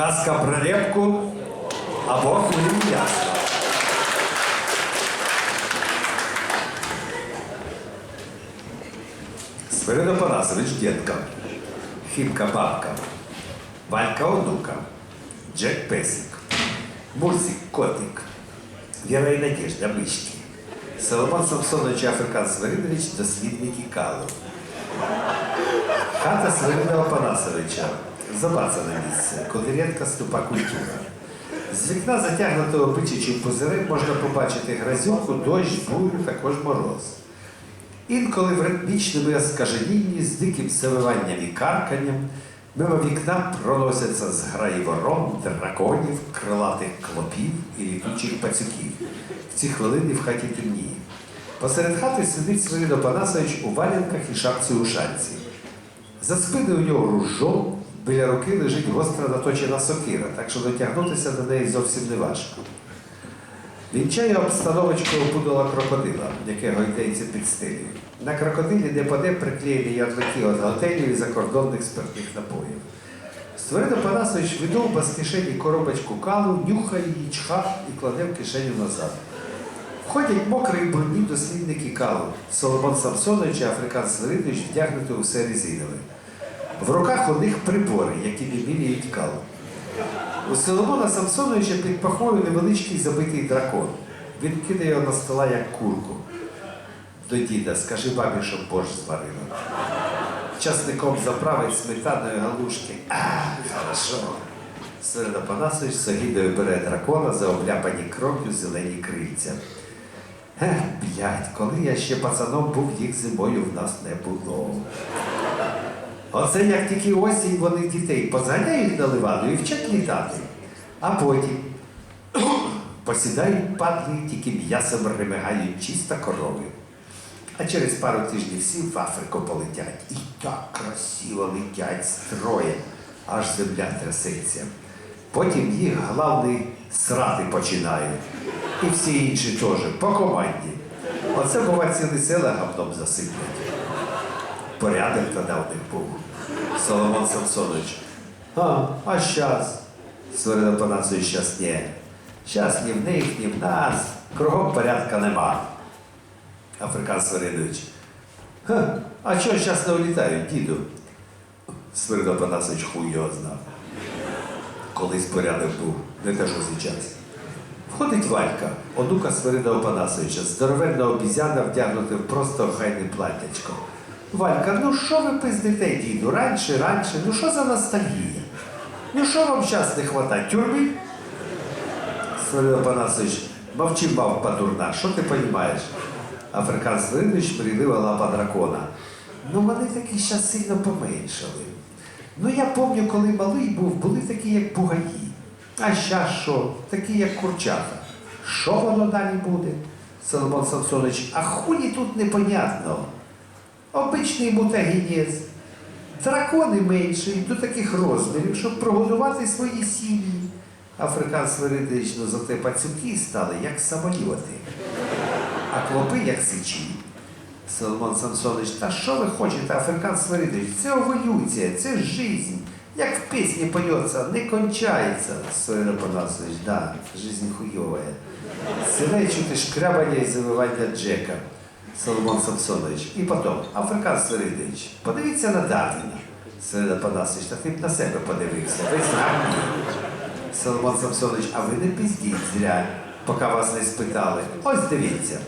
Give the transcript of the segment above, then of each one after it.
казка про репку або хвилин м'яса. Свиридо Панасович дідка, Хімка бабка, Валька онука, Джек Песик, Мурсик котик, Віра і Надежда мишки, Соломон Самсонович Африкан Свиридович дослідники Калу. Хата Свирида Опанасовича забацане місце, коли рідка ступа культура. З вікна затягнутого бичачим пузирем можна побачити грязюку, дощ, бурю, також мороз. Інколи в ритмічному оскаженінні з диким завиванням і карканням мимо вікна проносяться зграї ворон, драконів, крилатих клопів і літучих пацюків. В ці хвилини в хаті темніє. Посеред хати сидить Свиридо Панасович у валянках і шапці ушанці. За спиною у нього ружо, біля руки лежить гостро наточена сокира, так що дотягнутися до неї зовсім не важко. Вінчає обстановочку опудала крокодила, яке гойдеється під стилею. На крокодилі де-поде приклеєні ярлики від готелів і закордонних спиртних напоїв. Свиридо Панасович видовба з кишені коробочку калу, нюхає її чхав і кладе в кишеню назад. Входять мокрі і дослідники калу. Соломон Самсонович і Африкан Свиридович вдягнути усе резинове. В руках у них прибори, які вимірюють калу. У Соломона Самсоновича під пахою невеличкий забитий дракон. Він кидає його на стола, як курку. До діда, скажи бабі, щоб борщ зварила. Часником заправить сметаною галушки. А, хорошо. Середа Панасович з огідою бере дракона за обляпані кров'ю зелені крильця. Ех, блядь, коли я ще пацаном був, їх зимою в нас не було. Оце як тільки осінь вони дітей позганяють на ливану і вчать літати. А потім посідають падли, тільки м'ясом ремигають чисто корови. А через пару тижнів всі в Африку полетять. І так красиво летять строєм, аж земля трясеться. Потім їх главний срати починають. І всі інші теж, по команді. Оце бува цілі села говном засиплять. Порядок тоді в них був. Соломон Самсонович. А, а щас? Свиридо Панасович, щас ні. Щас ні в них, ні в нас. Кругом порядка нема. Африкан Свиридович. Ха, а чого щас не улітають, діду? Свиридо Панасович хуй його знав. Колись порядок був, не те, що зараз. Входить Валька, онука Свирида Опанасовича, здоровенна обізяна вдягнути в просто охайне платтячко. Валька, ну що ви пиздите, діду? Раніше, раніше, ну що за ностальгія? Ну що вам зараз не хватає? Тюрми? Свиридо Опанасович, мовчи, мав падурна, що ти розумієш? Африкан Свиридович мрійлива лапа дракона. Ну вони такі зараз сильно поменшали. Ну я пам'ятаю, коли малий був, були такі, як бугаї. А щас що? Такі, як курчата. Що воно далі буде? Соломон Самсонович, а хулі тут непонятно. Обичний мутагінець. Дракони менші, до таких розмірів, щоб прогодувати свої сім'ї. Африкан Свиридович, ну зате пацюки стали, як самоліти. А клопи, як сичі. Соломон Самсонович, та що ви хочете, Африкан Свиридович? Це еволюція, це жизнь. Як в пісні поється, не кончається. Свиридо Панасович, да, жизнь хуйовая. Силе чути шкрябання і завивання Джека. Соломон Самсонович. І потім, Африкан Свиридович, подивіться на Дарвіна. Свиридо Панасович, та ти б на себе подивився. Ви знаєте. Соломон Самсонович, а ви не піздіть зря, поки вас не спитали. Ось дивіться.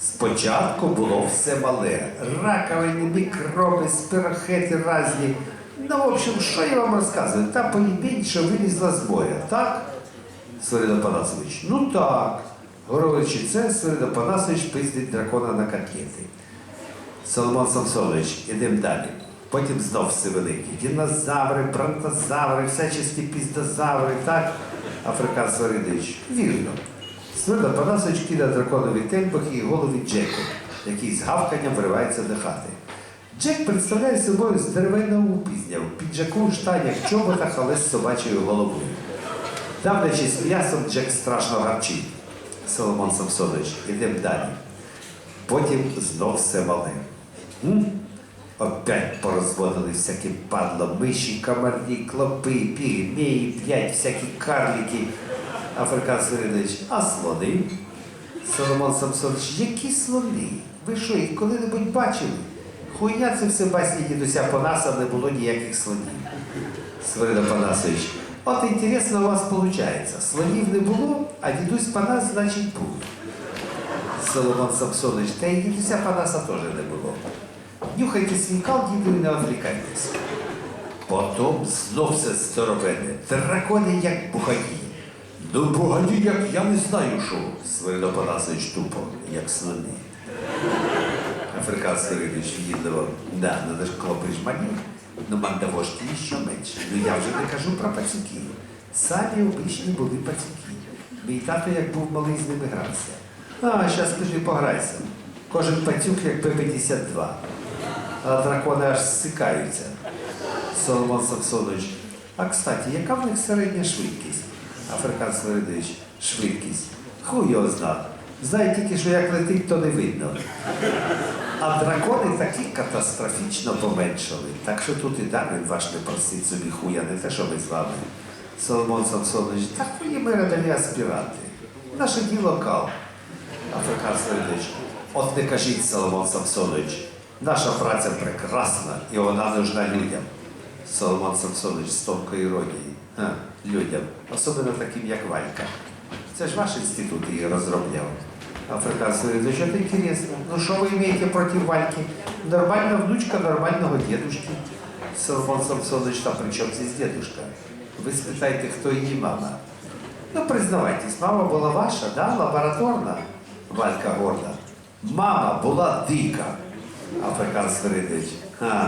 Спочатку було все мале. Раковини, мікроби, спирохети разні. Ну, в общем, що я вам розказую? Та поїбінь, що вилізла з боя, так? Свиридо Панасович, ну так. Горовичі це, Панасович пиздить дракона на котлети. Соломон Самсонович, ідемо далі. Потім знов все великі. Дінозаври, бронтозаври, всячесті піздозаври, так? Африкан Свиридович. Вірно. Свиридо Панасович кидає драконові тельбахи і голові Джеку, який з гавканням виривається до хати. Джек представляє собою здоровенного упізня в піджаку, штанях, чоботах, але з собачою головою. Давлячись м'ясом, Джек страшно гарчить. Соломон Самсонович, ідемо далі. Потім знов все. М? Опять порозводили всякі падла, миші, комарні, клопи, пігмеї, п'ять всякі карлики. Африкан Свиридович, а слони? Соломон Самсонович, які слони? Ви що, їх коли-небудь бачили? Хуйня це все басні дідуся Панаса, не було ніяких слонів. Свирида Панасович, от інтересно у вас виходить. Слонів не було, а дідусь Панас, значить, був. Соломон Самсонович, та й дідуся Панаса теж не було. Нюхайте свій кал, діду, і не відвлікайтесь. Потім знов все здоровене, дракони як бугаї. Ну, бугаї, як я не знаю, що. Свирида Панасович тупо, як слони. Африканський рибіч їздило, да, надо ж клопи жмані, ну мандавошки ще менше. Ну я вже не кажу про пацюків. Самі обичні були пацюки. Мій тато, як був малий, з ними грався. А, зараз скажи, пограйся. Кожен пацюк як П-52. А дракони аж стикаються. Соломон Самсонович. А кстати, яка в них середня швидкість? Африкан Свиридович, швидкість. Хуй його знав. Знає тільки, що як летить, то не видно. А дракони такі катастрофічно поменшали. Так що тут і Дарвін ваш не просить собі хуя, не те, що ми з вами. Соломон Самсонович, так ви ми рядові аспіранти. Наше діло кал. Африкан Свиридович, от не кажіть, Соломон Самсонович, наша праця прекрасна і вона нужна людям. Соломон Самсонович з тонкою іронією. Ха, людям, особливо таким, як Валька. Це ж ваш інститут її розробляв Африкан Свиридович, это интересно. Ну что вы имеете против Вальки? Нормальная внучка нормального дедушки. Соломон Самсонович, там при чем здесь дедушка? Вы спитайте, кто її мама. Ну, признавайтесь, мама була ваша, да, лабораторна? Валька горда. Мама була дика. Африкан Свиридович. А,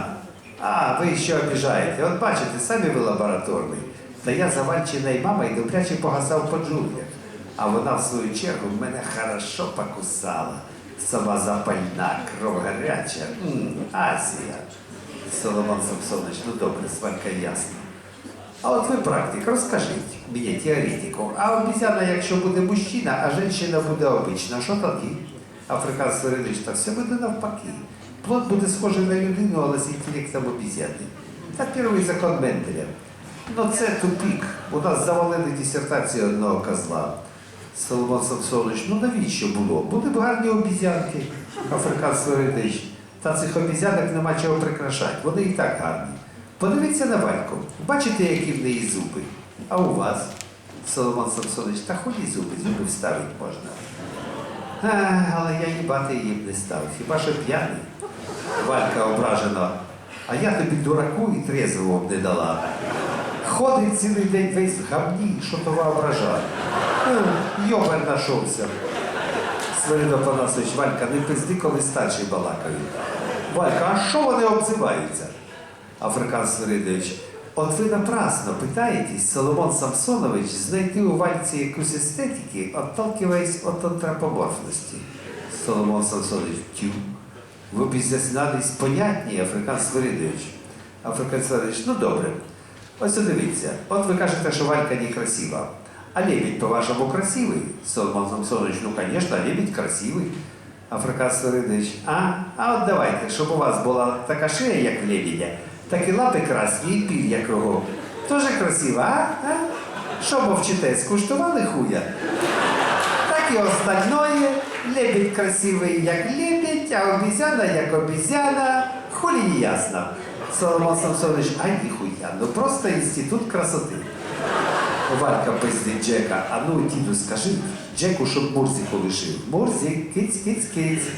а, ви ще обіжаєте. От бачите, самі ви лабораторний. Та я за Вальчиною мамою добряче погасав по джунглях. А вона, в свою чергу, мене хорошо покусала. Сама запальна, кров гаряча. М, Азія. Соломон Самсонович, ну добре, з Валькою ясно. А от ви практик, розкажіть мені теоретику. А обіцяна, якщо буде мужчина, а жінка буде обична, що тоді? Африкан Свиридович, так все буде навпаки. Плод буде схожий на людину, але з інтелектом обізяни. Та перший закон Менделя. Ну це тупік. У нас завалили дисертацію одного козла. Соломон Самсонович, ну навіщо було? Були б гарні обізянки, Африкан Свиридович. Та цих обізянок нема чого прикрашати, вони і так гарні. Подивіться на Вальку. Бачите, які в неї зуби? А у вас? Соломон Самсонович, та ході зуби, зуби вставити можна. А, але я їбати їм не став, хіба що п'яний. Валька ображена. А я тобі дураку і трезвого не дала. Ходить цілий день весь в гамні, що то воображає. Е, Йобер нашовся. Свирида Панасович, Валька, не пизди, коли старші балакають. Валька, а що вони обзиваються? Африкан Свиридович, от ви напрасно питаєтесь, Соломон Самсонович, знайти у Вальці якусь естетики, отталкиваясь от антропоморфності. Соломон Самсонович, тю. Ви б зізнались понятні, Африкан Свиридович. Африкан Свиридович, ну добре. Ось дивіться, от ви кажете, що Валька некрасива. А лебедь, по-вашему, красивый? Соломон Самсонович, ну, конечно, лебедь красивый. Африкан Свиридович, а? А от давайте, щоб у вас була така шия, як в лебедя, так і лапи красні, і пір'я кругом. Тоже красиво, а? а? Що мовчите, скуштували хуя? Так і остальное. Лебедь красивий, як лебедь, а обізяна, як обізяна. Хулі не ясно. Соломон Самсонович, а ніхуя, ну просто інститут красоти. Валька пиздить Джека, а ну діду скажи, Джеку, щоб Мурзику лишив. Мурзик, киць, киць, киць.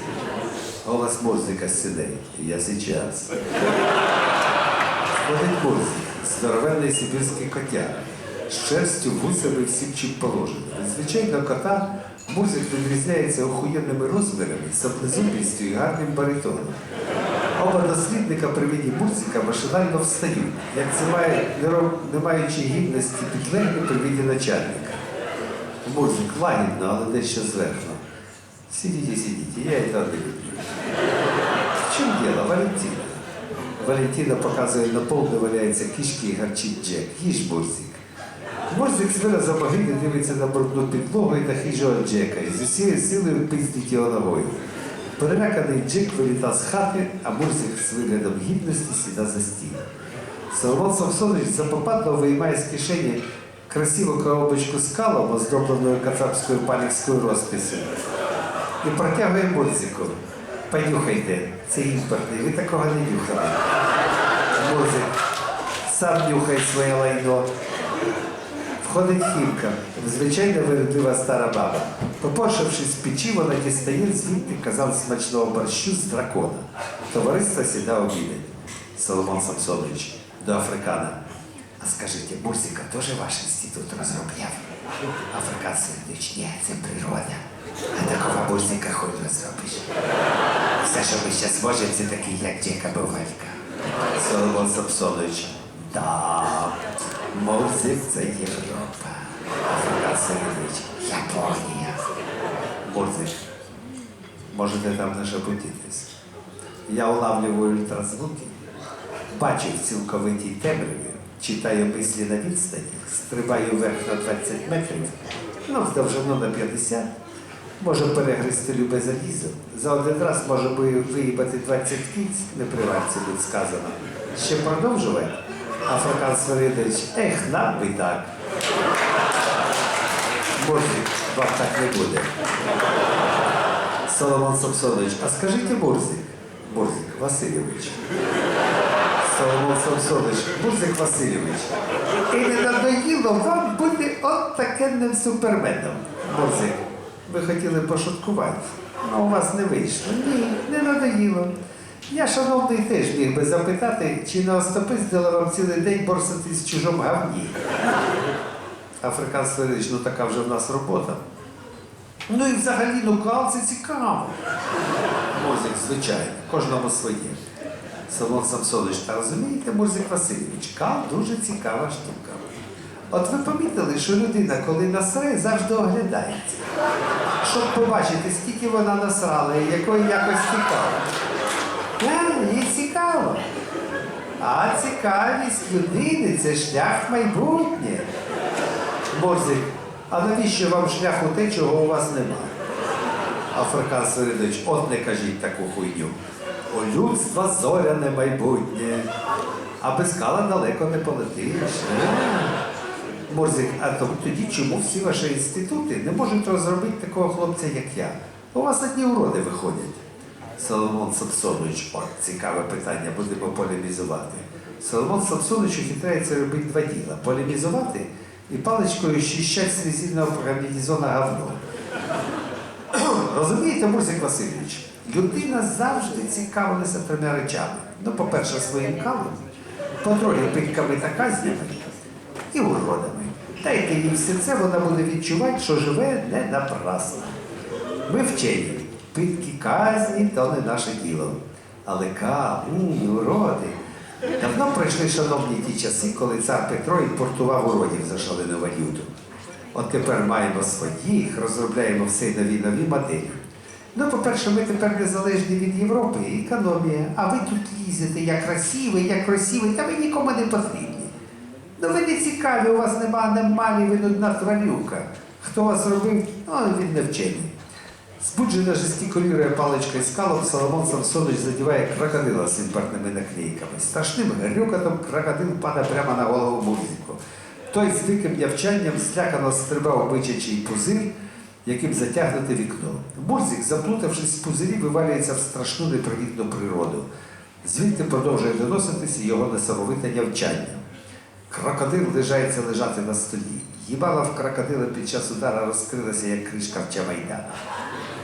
Голос Мурзика сидить. Я сейчас. Ходить Мурзик, здоровенний сибірський котяра, з шерстю, вусами всім чим положено. Звичайно, кота Мурзик відрізняється охуєнними розмірами, саблезубістю і гарним баритоном. Оба дослідника при виді Мурзика машинально встають, як це має, не маючи гідності підлеглі при виді начальника. Мурзик лагідно, але дещо зверхно. Сидите, сидите, я это люблю. В чем дело, Валентина? Валентина показує на пол, де валяється кішки і гарчить Джек. Їж Мурзик. Мурзик з виразом огиди дивиться на брудну підлогу і на хижого Джека і з усією силою пиздить його ногою. Переляканий Джик вилітав з хати, а Мурзик з виглядом гідності сідав за стіл. Соломон Самсонович запопадно виймає з кишені красиву коробочку з калом, оздобленою кацапською панівською розписью, і протягує Мурзику. Понюхайте, це імпортний, ви такого не нюхали. Мурзик сам нюхає своє лайно. Входить хімка, звичайно виродлива стара баба. Попоршившись печі, вона дістає звідти казан смачного борщу з дракона. Товариство сідає обідать. Соломон Самсонович до Африкана. А скажіть, Мурзика теж ваш інститут розробляв? Африкан Сергійович, ні, це природа. А такого Мурзика хоч розробиш. Все, що ми зараз можемо, це такий, як Джека Бувалька. Соломон Самсонович. Да, Мурзик це Європа. Африкан Сергійович, Японія. Можете там не шепотітись. Я улавлюю ультразвуки, бачу в цілковитій темряві, читаю мислі на відстані, стрибаю вверх на 20 метрів, ну, в довжину на 50, можу перегризти любе залізо. За один раз можу виїбати 20 кільць, не при варці будь сказано. Ще продовжувати? Африкан Свиридович, ех, нам би так. Мурзик, вам так не буде. Соломон Самсонович, а скажите Мурзик, Мурзик Васильович. Соломон Самсонович, Мурзик Васильович. І не надоїло вам бути от такенним суперменом. Мурзик, ви хотіли пошуткувати, але у вас не вийшло. Ні, не надоїло. Я, шановний, теж міг би запитати, чи не остопиздила вам цілий день борсатись в чужому говні. Африкан Свиридович, ну така вже в нас робота. Ну і взагалі, ну кал це цікаво. Мурзик, звичайно, кожному своє. Соломон Самсонович, та розумієте, Мурзик Васильович, кал дуже цікава штука. От ви помітили, що людина, коли насре, завжди оглядається. Щоб побачити, скільки вона насрала і якої якості кава. Е, їй цікаво. А цікавість людини це шлях в майбутнє. Морзик, а навіщо вам шлях у те, чого у вас нема? Африкан Свиридович, от не кажіть таку хуйню. У людства зоряне майбутнє, а без кала далеко не полетиш. Е? Морзик, а то тоді чому всі ваші інститути не можуть розробити такого хлопця, як я? У вас одні уроди виходять. Соломон Самсонович, от цікаве питання, будемо полемізувати. Соломон Самсонович ухитряється робити два діла: полемізувати і паличкою щищать слізільного комбінезона говно. Розумієте, Мурзик Васильович, людина завжди цікавилася трьома речами. Ну, по-перше, своїм калом, по-друге, пильками та казнями і уродами. Дайте їй все це, вона буде відчувати, що живе не напрасно. Ми вчені, питки казні то не наше діло. Але ка, уроди. Давно пройшли, шановні, ті часи, коли цар Петро імпортував уродів за шалену валюту. От тепер маємо своїх, розробляємо все нові нові моделі. Ну, по-перше, ми тепер незалежні від Європи, економія, а ви тут лізете, як красивий, як красивий, та ви нікому не потрібні. Ну ви не цікаві, у вас нема немалі, ви нудна тварюка. Хто вас робив, ну він не вчений. Збуджена жестикулює паличкою з калом, Соломон Самсонович задіває крокодила з імпортними наклейками. Страшним грюкотом крокодил падає прямо на голову Мурзику. Той з диким явчанням злякано стрибав бичачий пузир, яким затягнуте вікно. Мурзик, заплутавшись в пузирі, вивалюється в страшну непривітну природу. Звідти продовжує доноситися його несамовите нявчання. Крокодил лежається лежати на столі. Їбала в крокодила під час удара розкрилася, як кришка в Чамайдана.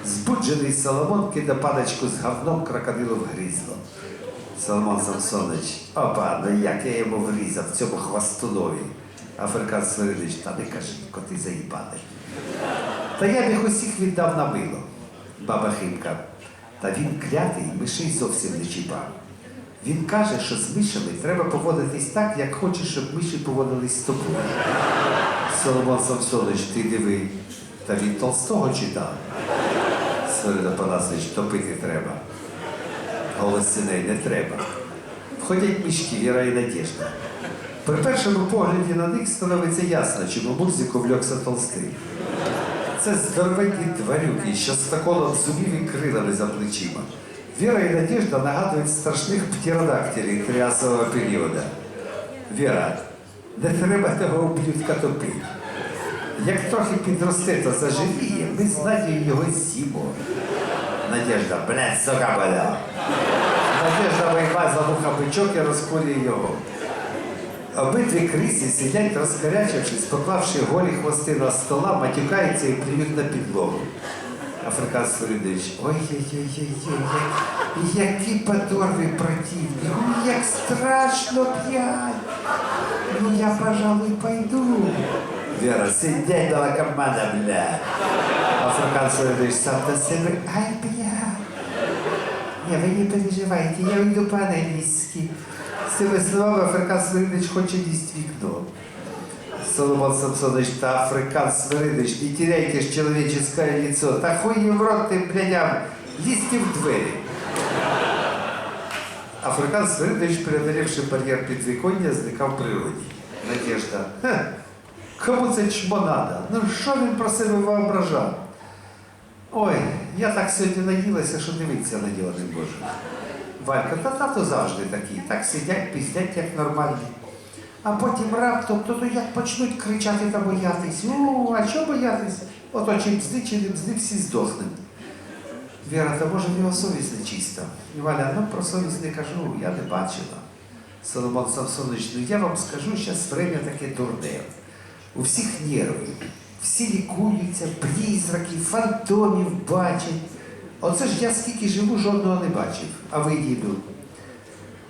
Збуджений Соломон кида падачку з говном крокодилу в грізло. Соломон Самсонович, опа, ну як я йому врізав цьому хвастунові. Африкан Свиридович, та не кажи, коти заїбали. Та я б їх усіх віддав на мило. Баба Химка. Та він клятий, мишей зовсім не чіпав. Він каже, що з мишами треба поводитись так, як хочеш, щоб миші поводились з тобою. Соломон Самсонович, ти диви, та він Толстого читав. Свирида Панасович, топити треба. Голос синей не треба. Входять мішки, Віра і Надіжда. При першому погляді на них становиться ясно, чому Мурзик увлекся Толстим. це здоровенні тварюки, що з таколом зубів і крилами за плечима. Віра і Надіжда нагадують страшних птеродактилів тріасового періоду. Віра, не треба того ублюдка топити. Як трохи підросте, то заживіє, ми з Надією його з'їмо. Надіжда, блядь, сука боля. Надіжда вийма за вуха бичок і розколює його. Обидві крисі сидять, розкарячившись, поклавши голі хвости на стола, матюкаються і плюють на підлогу. Африканець Фаридович, ой-ой-ой-ой-ой, які подорві противні, ой, як страшно п'ять. Ну я, пожалуй, пойду. Вера, сидять до команда, бля. Африканець Фаридович сам до себе, ай, бля. Не, вы не переживайте, я уйду по-английски. Цими словами Африкан Свиридович хоче лізть в вікно. Соломон Самсонович та Африкан Свиридович, не теряйте ж человеческое лицо. Та хуй в рот тим блядям, лізьте в двері. Африкан Свиридович, преодолевши бар'єр підвіконня, зникав в природі. Надежда. Кому це чмо надо? Ну що він про себе воображав? Ой, я так сьогодні наїлася, що дивитися на діло не можу. Валька, та тато завжди такий, так сидять, піздять, як нормальні. А потім раптом то, то як почнуть кричати та боятись. Ну, а що боятися? Ото чи бзди, чи не бзди, всі здохнуть. Віра, та може в нього совість не чиста. І Валя, ну про совість не кажу, я не бачила. Соломон Самсонович, ну я вам скажу, зараз время таке дурне. У всіх нерви. Всі лікуються, призраки, фантомів бачать. Оце ж я скільки живу, жодного не бачив. А ви, діду,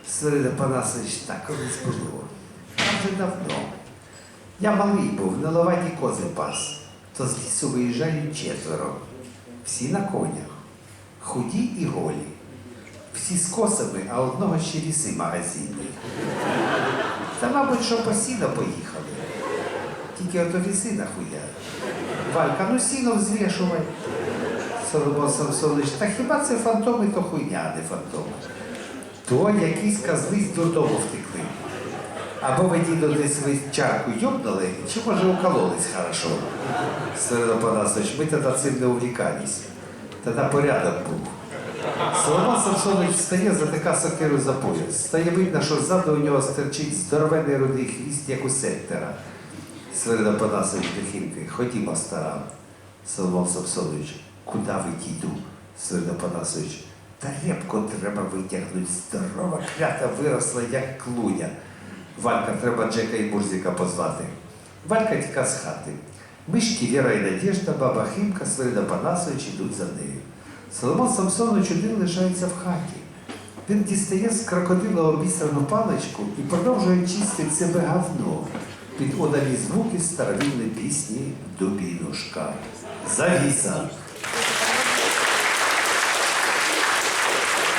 Свирида Панасович, так колись було. Вже давно. Я малий був, на ловаті кози пас. То з лісу виїжджають четверо. Всі на конях. Худі і голі. Всі з косами, а одного ще ліси магазинні. Та, мабуть, що по сіно поїхали. Ліси нахуя. Валька, ну сіно взвішувай. Соломон Самсонович, та хіба це фантоми, то хуйня, не фантоми. То якісь козли з додому втекли. Або ви дідо десь ви чарку йобнули, чи може укололись хорошо. Сирено Панасович, ми тоді цим не увлікались. Тоді порядок був. Соломон Самсонович встає, затика сокиру за пояс. Стає видно, що ззаду у нього стерчить здоровенний рудий хвіст, як у сектора. Свиридо Панасович Дехінки, ходімо, стара. Соломон Самсонович, куди ви діду? Свиридо Панасович, та репку треба витягнути. Здорова клята виросла, як клуня. Валька, треба Джека і Мурзика позвати. Валька тіка з хати. Мишки, Віра і Надежда, баба Химка, Свирида Панасович ідуть за нею. Соломон Самсонович один лишається в хаті. Він дістає з крокодила обісрану паличку і продовжує чистити себе говно під одалі звуки старовільної пісні Дубінушка. Завіса.